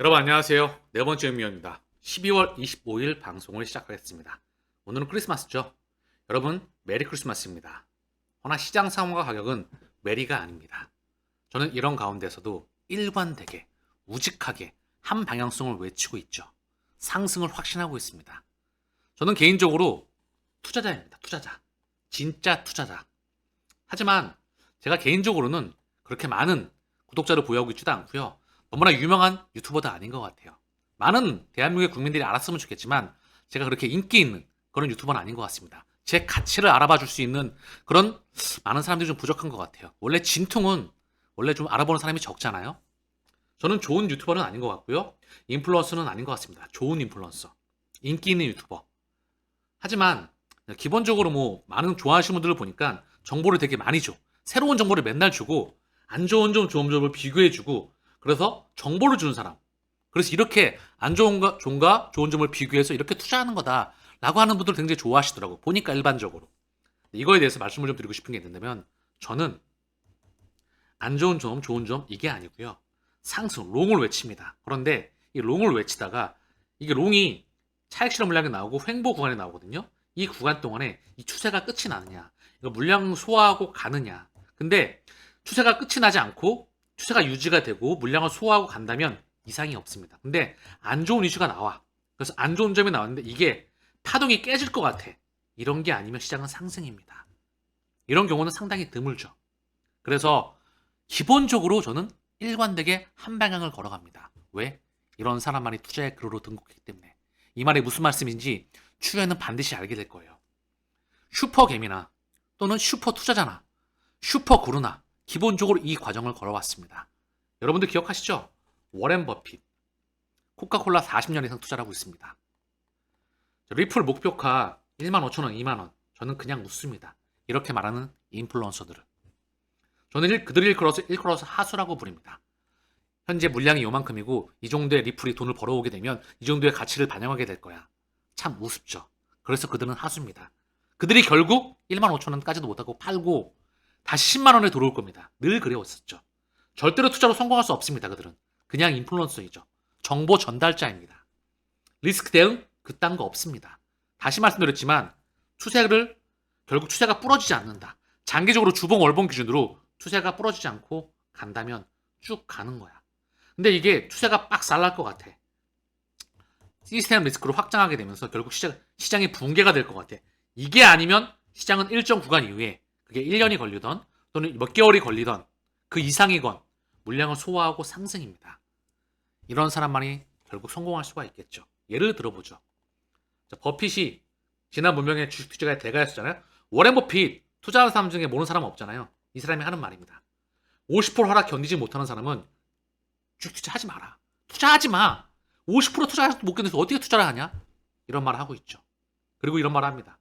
여러분 안녕하세요. 네 번째 의미입니다. 12월 25일 방송을 시작하겠습니다. 오늘은 크리스마스죠. 여러분 메리 크리스마스입니다. 허나 시장 상황과 가격은 메리가 아닙니다. 저는 이런 가운데서도 일관되게 우직하게 한 방향성을 외치고 있죠. 상승을 확신하고 있습니다. 저는 개인적으로 투자자입니다. 투자자. 진짜 투자자. 하지만 제가 개인적으로는 그렇게 많은 구독자를 보유하고 있지도 않고요. 너무나 유명한 유튜버도 아닌 것 같아요. 많은 대한민국의 국민들이 알았으면 좋겠지만 제가 그렇게 인기 있는 그런 유튜버는 아닌 것 같습니다. 제 가치를 알아봐 줄 수 있는 그런 많은 사람들이 좀 부족한 것 같아요. 원래 진퉁은 원래 좀 알아보는 사람이 적잖아요. 저는 좋은 유튜버는 아닌 것 같고요. 인플루언서는 아닌 것 같습니다. 좋은 인플루언서. 인기 있는 유튜버. 하지만 기본적으로 뭐 많은 좋아하시는 분들을 보니까 정보를 되게 많이 줘. 새로운 정보를 맨날 주고 안 좋은 점 좋은 점을 비교해 주고 그래서 정보를 주는 사람. 그래서 이렇게 안 좋은가 좋은가 좋은 점을 비교해서 이렇게 투자하는 거다라고 하는 분들 굉장히 좋아하시더라고. 보니까 일반적으로. 이거에 대해서 말씀을 좀 드리고 싶은 게 있는다면 저는 안 좋은 점, 좋은 점 이게 아니고요. 상승, 롱을 외칩니다. 그런데 이 롱을 외치다가 이게 롱이 차익 실험 물량이 나오고 횡보 구간이 나오거든요. 이 구간 동안에 이 추세가 끝이 나느냐, 이거 물량 소화하고 가느냐. 근데 추세가 끝이 나지 않고 추세가 유지가 되고 물량을 소화하고 간다면 이상이 없습니다. 근데 안 좋은 이슈가 나와. 그래서 안 좋은 점이 나왔는데 이게 파동이 깨질 것 같아. 이런 게 아니면 시장은 상승입니다. 이런 경우는 상당히 드물죠. 그래서 기본적으로 저는 일관되게 한 방향을 걸어갑니다. 왜? 이런 사람만이 투자의 그로로 등극했기 때문에. 이 말이 무슨 말씀인지 추후에는 반드시 알게 될 거예요. 슈퍼 개미나 또는 슈퍼 투자자나 슈퍼 구루나 기본적으로 이 과정을 걸어왔습니다. 여러분들 기억하시죠? 워렌 버핏. 코카콜라 40년 이상 투자를 하고 있습니다. 리플 목표가 1만 5천 원, 2만 원. 저는 그냥 웃습니다. 이렇게 말하는 인플루언서들은. 저는 일, 그들 일컬어서 일컬어서 하수라고 부릅니다. 현재 물량이 요만큼이고 이 정도의 리플이 돈을 벌어오게 되면 이 정도의 가치를 반영하게 될 거야. 참 우습죠. 그래서 그들은 하수입니다. 그들이 결국 1만 5천 원까지도 못하고 팔고 다시 10만 원에 들어올 겁니다. 늘 그래왔었죠. 절대로 투자로 성공할 수 없습니다. 그들은 그냥 인플루언서이죠. 정보 전달자입니다. 리스크 대응 그딴 거 없습니다. 다시 말씀드렸지만 추세를 결국 추세가 부러지지 않는다. 장기적으로 주봉 월봉 기준으로 추세가 부러지지 않고 간다면 쭉 가는 거야. 근데 이게 추세가 빡 살날 것 같아. 시스템 리스크로 확장하게 되면서 결국 시장, 시장이 붕괴가 될 것 같아. 이게 아니면 시장은 일정 구간 이후에 그게 1년이 걸리던 또는 몇 개월이 걸리던 그 이상이건 물량을 소화하고 상승입니다. 이런 사람만이 결국 성공할 수가 있겠죠. 예를 들어보죠. 자, 버핏이 지난 문명의 주식 투자의 대가였잖아요. 워렌 버핏 투자하는 사람 중에 모르는 사람 없잖아요. 이 사람이 하는 말입니다. 50% 하락 견디지 못하는 사람은 주식 투자 하지 마라. 투자하지 마. 50% 투자해서 못 견뎌서 어떻게 투자를 하냐? 이런 말을 하고 있죠. 그리고 이런 말을 합니다.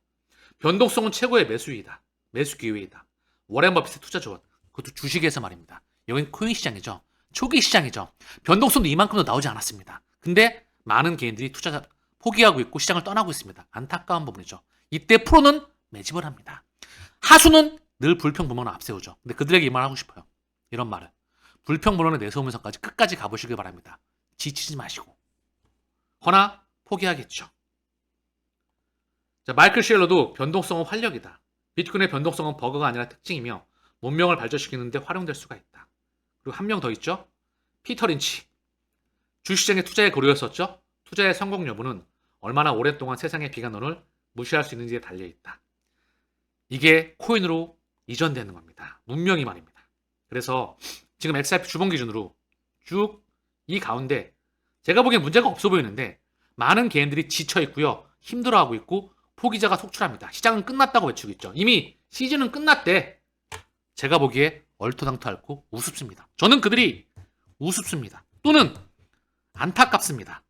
변동성은 최고의 매수이다. 매수 기회이다. 워렌 버핏의 투자 조언. 그것도 주식에서 말입니다. 여긴 코인 시장이죠. 초기 시장이죠. 변동성도 이만큼도 나오지 않았습니다. 근데 많은 개인들이 투자 포기하고 있고 시장을 떠나고 있습니다. 안타까운 부분이죠. 이때 프로는 매집을 합니다. 하수는 늘 불평불만을 앞세우죠. 근데 그들에게 이 말 하고 싶어요. 이런 말을. 불평불만을 내세우면서까지 끝까지 가보시길 바랍니다. 지치지 마시고. 허나 포기하겠죠. 자, 마이클 쉘러도 변동성은 활력이다. 비트코인의 변동성은 버그가 아니라 특징이며 문명을 발전시키는데 활용될 수가 있다. 그리고 한 명 더 있죠? 피터 린치. 주식시장에 투자의 고려였었죠? 투자의 성공 여부는 얼마나 오랫동안 세상의 비관론을 무시할 수 있는지에 달려 있다. 이게 코인으로 이전되는 겁니다. 문명이 말입니다. 그래서 지금 XRP 주봉 기준으로 쭉 이 가운데 제가 보기엔 문제가 없어 보이는데 많은 개인들이 지쳐 있고요. 힘들어하고 있고 포기자가 속출합니다. 시장은 끝났다고 외치고 있죠. 이미 시즌은 끝났대. 제가 보기에 얼토당토 앓고 우습습니다. 저는 그들이 우습습니다. 또는 안타깝습니다.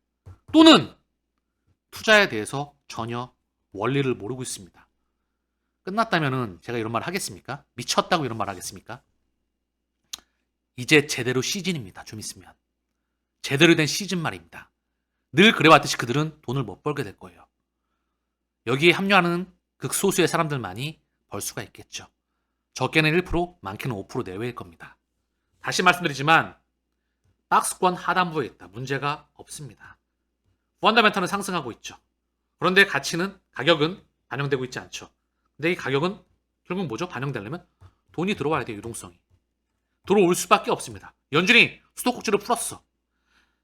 또는 투자에 대해서 전혀 원리를 모르고 있습니다. 끝났다면은 제가 이런 말 하겠습니까? 미쳤다고 이런 말 하겠습니까? 이제 제대로 시즌입니다. 좀 있으면. 제대로 된 시즌 말입니다. 늘 그래왔듯이 그들은 돈을 못 벌게 될 거예요. 여기에 합류하는 극소수의 사람들만이 벌 수가 있겠죠. 적게는 1%, 많게는 5% 내외일 겁니다. 다시 말씀드리지만 박스권 하단부에 있다. 문제가 없습니다. 펀더멘탈은 상승하고 있죠. 그런데 가치는 가격은 반영되고 있지 않죠. 근데 이 가격은 결국 뭐죠? 반영되려면 돈이 들어와야 돼요. 유동성이. 들어올 수밖에 없습니다. 연준이 수도꼭지를 풀었어.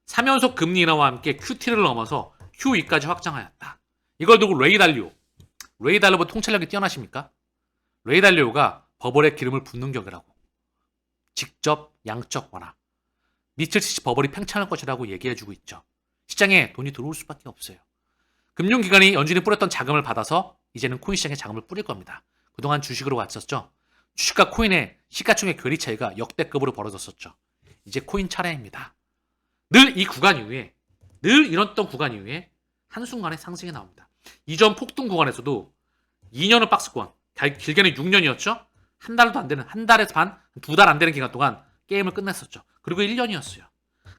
3연속 금리 인하와 함께 QT를 넘어서 QE까지 확장하였다. 이걸 두고 레이 달리오. 레이 달리오 통찰력이 뛰어나십니까? 레이 달리오가 버블에 기름을 붓는 격이라고. 직접 양적 완화. 미칠 시치 버블이 팽창할 것이라고 얘기해주고 있죠. 시장에 돈이 들어올 수밖에 없어요. 금융기관이 연준이 뿌렸던 자금을 받아서 이제는 코인 시장에 자금을 뿌릴 겁니다. 그동안 주식으로 왔었죠. 주식과 코인의 시가총액 괴리 차이가 역대급으로 벌어졌었죠. 이제 코인 차례입니다. 늘 이 구간 이후에 늘 이랬던 구간 이후에 한순간에 상승이 나옵니다. 이전 폭등 구간에서도 2년은 박스권, 길- 길게는 6년이었죠. 한 달도 안 되는 한 달에서 반, 두 달 안 되는 기간 동안 게임을 끝냈었죠. 그리고 1년이었어요.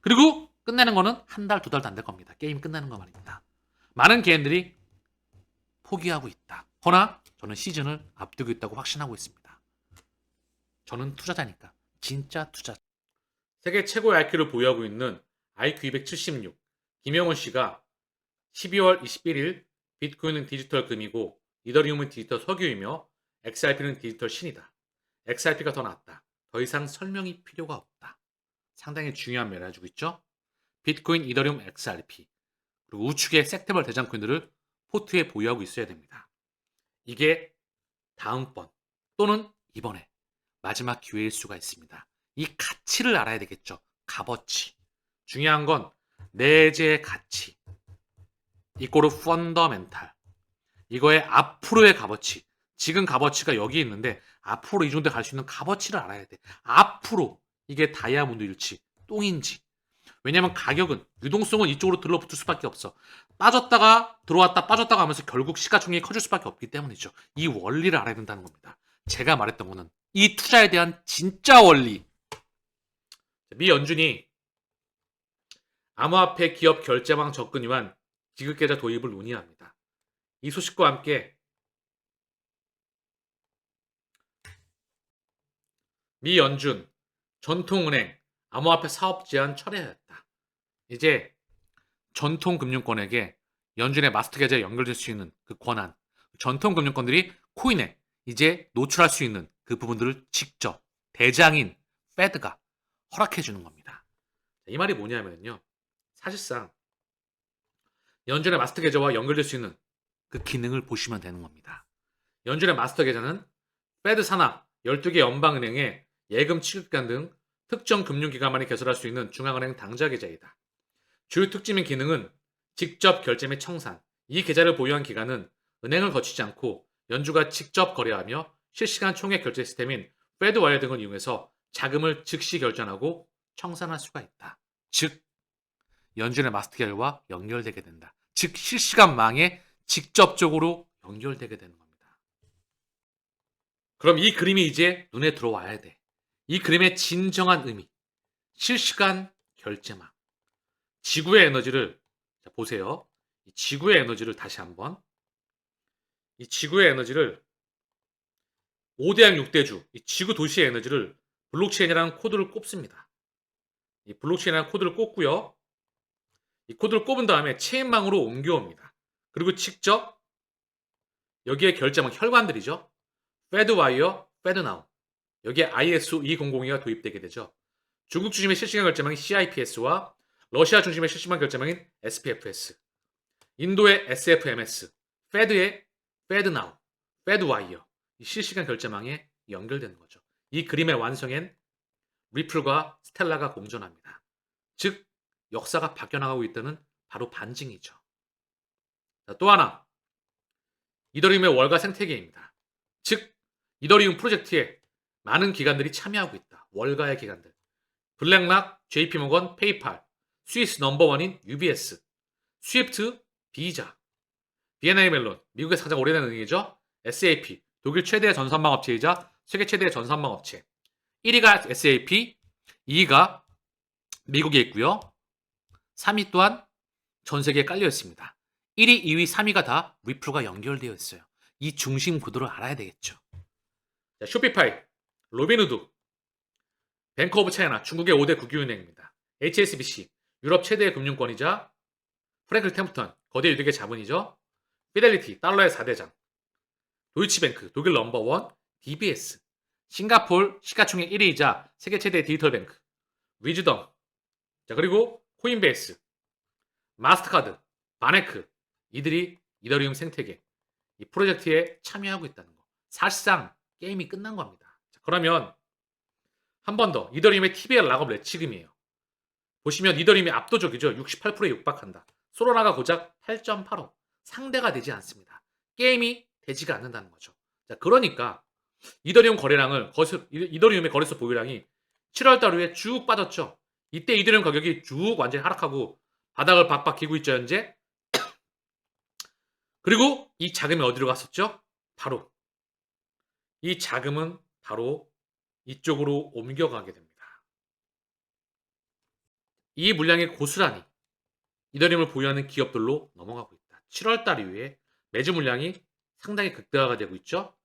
그리고 끝내는 거는 한 달, 두 달도 안 될 겁니다. 게임 끝내는 거 말입니다. 많은 개인들이 포기하고 있다. 허나 저는 시즌을 앞두고 있다고 확신하고 있습니다. 저는 투자자니까. 진짜 투자. 세계 최고의 IQ를 보유하고 있는 IQ 276 김영훈 씨가 12월 21일 비트코인은 디지털 금이고 이더리움은 디지털 석유이며 XRP는 디지털 신이다. XRP가 더 낫다. 더 이상 설명이 필요가 없다. 상당히 중요한 말을 해주고 있죠. 비트코인, 이더리움, XRP 그리고 우측의 섹터별 대장코인들을 포트에 보유하고 있어야 됩니다. 이게 다음번 또는 이번에 마지막 기회일 수가 있습니다. 이 가치를 알아야 되겠죠. 값어치. 중요한 건 내재의 가치. 이꼬르 펀더멘탈. 이거의 앞으로의 값어치. 지금 값어치가 여기 있는데 앞으로 이 정도 갈 수 있는 값어치를 알아야 돼. 앞으로 이게 다이아몬드일지 똥인지. 왜냐면 가격은 유동성은 이쪽으로 들러붙을 수밖에 없어. 빠졌다가 들어왔다 빠졌다가 하면서 결국 시가총액이 커질 수밖에 없기 때문이죠. 이 원리를 알아야 된다는 겁니다. 제가 말했던 거는 이 투자에 대한 진짜 원리. 미 연준이 암호화폐 기업 결제망 접근 위한 지급계좌 도입을 논의합니다. 이 소식과 함께 미 연준 전통은행 암호화폐 사업 제한 철회하였다. 이제 전통 금융권에게 연준의 마스터 계좌에 연결될 수 있는 그 권한, 전통 금융권들이 코인에 이제 노출할 수 있는 그 부분들을 직접 대장인 페드가 허락해 주는 겁니다. 이 말이 뭐냐면요. 사실상 연준의 마스터 계좌와 연결될 수 있는 그 기능을 보시면 되는 겁니다. 연준의 마스터 계좌는 페드 산하 12개 연방은행에 예금 취급기관 등 특정 금융기관만이 개설할 수 있는 중앙은행 당좌 계좌이다. 주요 특징인 기능은 직접 결제 및 청산. 이 계좌를 보유한 기관은 은행을 거치지 않고 연주가 직접 거래하며 실시간 총액 결제 시스템인 페드 와이어 등을 이용해서 자금을 즉시 결전하고 청산할 수가 있다. 즉 연준의 마스터계열과 연결되게 된다. 즉 실시간 망에 직접적으로 연결되게 되는 겁니다. 그럼 이 그림이 이제 눈에 들어와야 돼. 이 그림의 진정한 의미. 실시간 결제망. 지구의 에너지를 자, 보세요. 이 지구의 에너지를 다시 한번 이 지구의 에너지를 5대양 6대주, 이 지구 도시의 에너지를 블록체인이라는 코드를 꼽습니다. 이 블록체인이라는 코드를 꼽고요. 이 코드를 꼽은 다음에 체인망으로 옮겨옵니다. 그리고 직접 여기에 결제망 혈관들이죠. 페드와이어, 페드나우. 여기에 ISO 2002가 도입되게 되죠. 중국 중심의 실시간 결제망인 CIPS와 러시아 중심의 실시간 결제망인 SPFS. 인도의 SFMS. 페드의 페드나우, 페드와이어. 이 실시간 결제망에 연결되는 거죠. 이 그림의 완성엔 리플과 스텔라가 공존합니다. 즉 역사가 바뀌어나가고 있다는 바로 반증이죠. 자, 또 하나 이더리움의 월가 생태계입니다. 즉 이더리움 프로젝트에 많은 기관들이 참여하고 있다. 월가의 기관들. 블랙락, JP모건, 페이팔, 스위스 넘버원인 UBS, 스위프트, 비자, B&I 멜론, 미국에서 가장 오래된 은행이죠. SAP, 독일 최대의 전산망 업체이자 세계 최대의 전산망 업체. 1위가 SAP, 2위가 미국에 있고요. 3위 또한 전 세계에 깔려 있습니다. 1위, 2위, 3위가 다 리플과 연결되어 있어요. 이 중심 구도를 알아야 되겠죠. 자, 쇼피파이, 로빈후드, 뱅크 오브 차이나 중국의 5대 국유은행입니다. HSBC, 유럽 최대의 금융권이자 프랭클 템프턴, 거대 유득의 자본이죠. 피델리티, 달러의 4대장, 도이치뱅크, 독일 넘버원, DBS, 싱가폴 시가총액 1위이자 세계 최대 디지털 뱅크, 위즈덤, 자 그리고 코인베이스, 마스터카드, 바네크 이들이 이더리움 생태계 이 프로젝트에 참여하고 있다는 거. 사실상 게임이 끝난 겁니다. 자, 그러면 한 번 더 이더리움의 TBL 락업 레치금이에요. 보시면 이더리움이 압도적이죠. 68%에 육박한다. 소로나가 고작 8.85. 상대가 되지 않습니다. 게임이 되지가 않는다는 거죠. 자, 그러니까 이더리움 거래량을 거스, 이더리움의 거래소 보유량이 7월 달 후에 쭉 빠졌죠. 이때 이더리움 가격이 쭉 완전히 하락하고 바닥을 박박 기고 있죠, 현재. 그리고 이 자금이 어디로 갔었죠? 바로 이 자금은 바로 이쪽으로 옮겨가게 됩니다. 이 물량이 고스란히 이더리움을 보유하는 기업들로 넘어가고 있다. 7월 달 이후에 매주 물량이 상당히 극대화가 되고 있죠.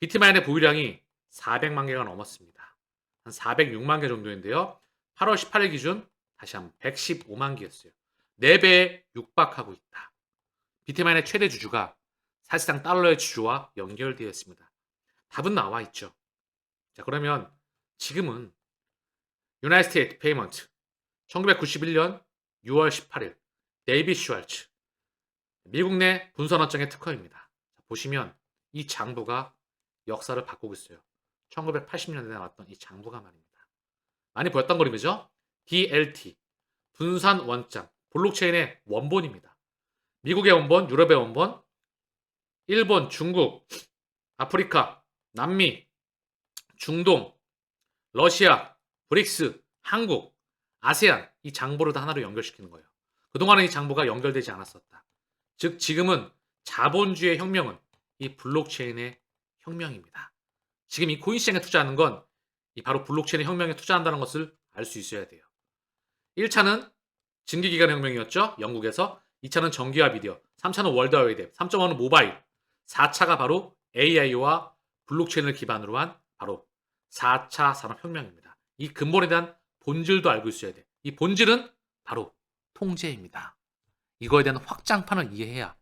비트마인의 보유량이 400만 개가 넘었습니다. 한 406만 개 정도인데요. 8월 18일 기준 다시 한번 115만 개였어요. 4배에 육박하고 있다. 비트마인의 최대 주주가 사실상 달러의 주주와 연결되어 있습니다. 답은 나와 있죠. 자, 그러면 지금은 스테이트 페이먼트 1991년 6월 18일 데이비 슈왈츠 미국 내 분선어장의 특허입니다. 자, 보시면 이 장부가 역사를 바꾸고 있어요. 1980년대에 나왔던 이 장부가 말입니다. 많이 보였던 그림이죠? DLT 분산 원장 블록체인의 원본입니다. 미국의 원본, 유럽의 원본, 일본, 중국, 아프리카, 남미, 중동, 러시아, 브릭스, 한국, 아세안 이 장부를 다 하나로 연결시키는 거예요. 그동안은 이 장부가 연결되지 않았었다. 즉 지금은 자본주의 혁명은 이 블록체인의 혁명입니다. 지금 이 코인 시장에 투자하는 건 이 바로 블록체인의 혁명에 투자한다는 것을 알 수 있어야 돼요. 1차는 증기기관 혁명이었죠. 영국에서 2차는 전기와 미디어, 3차는 월드와이드, 3.5는 모바일, 4차가 바로 AI와 블록체인을 기반으로 한 바로 4차 산업혁명입니다. 이 근본에 대한 본질도 알고 있어야 돼. 이 본질은 바로 통제입니다. 이거에 대한 확장판을 이해해야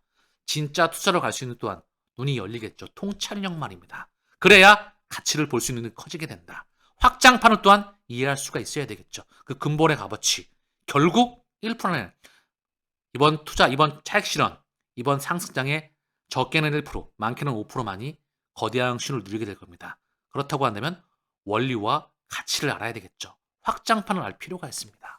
진짜 투자로 갈 수 있는 또한 눈이 열리겠죠. 통찰력 말입니다. 그래야 가치를 볼 수 있는 커지게 된다. 확장판을 또한 이해할 수가 있어야 되겠죠. 그 근본의 값어치. 결국 1%는 이번 투자, 이번 차익 실현, 이번 상승장에 적게는 1%, 많게는 5%만이 거대한 신을 누리게 될 겁니다. 그렇다고 한다면 원리와 가치를 알아야 되겠죠. 확장판을 알 필요가 있습니다.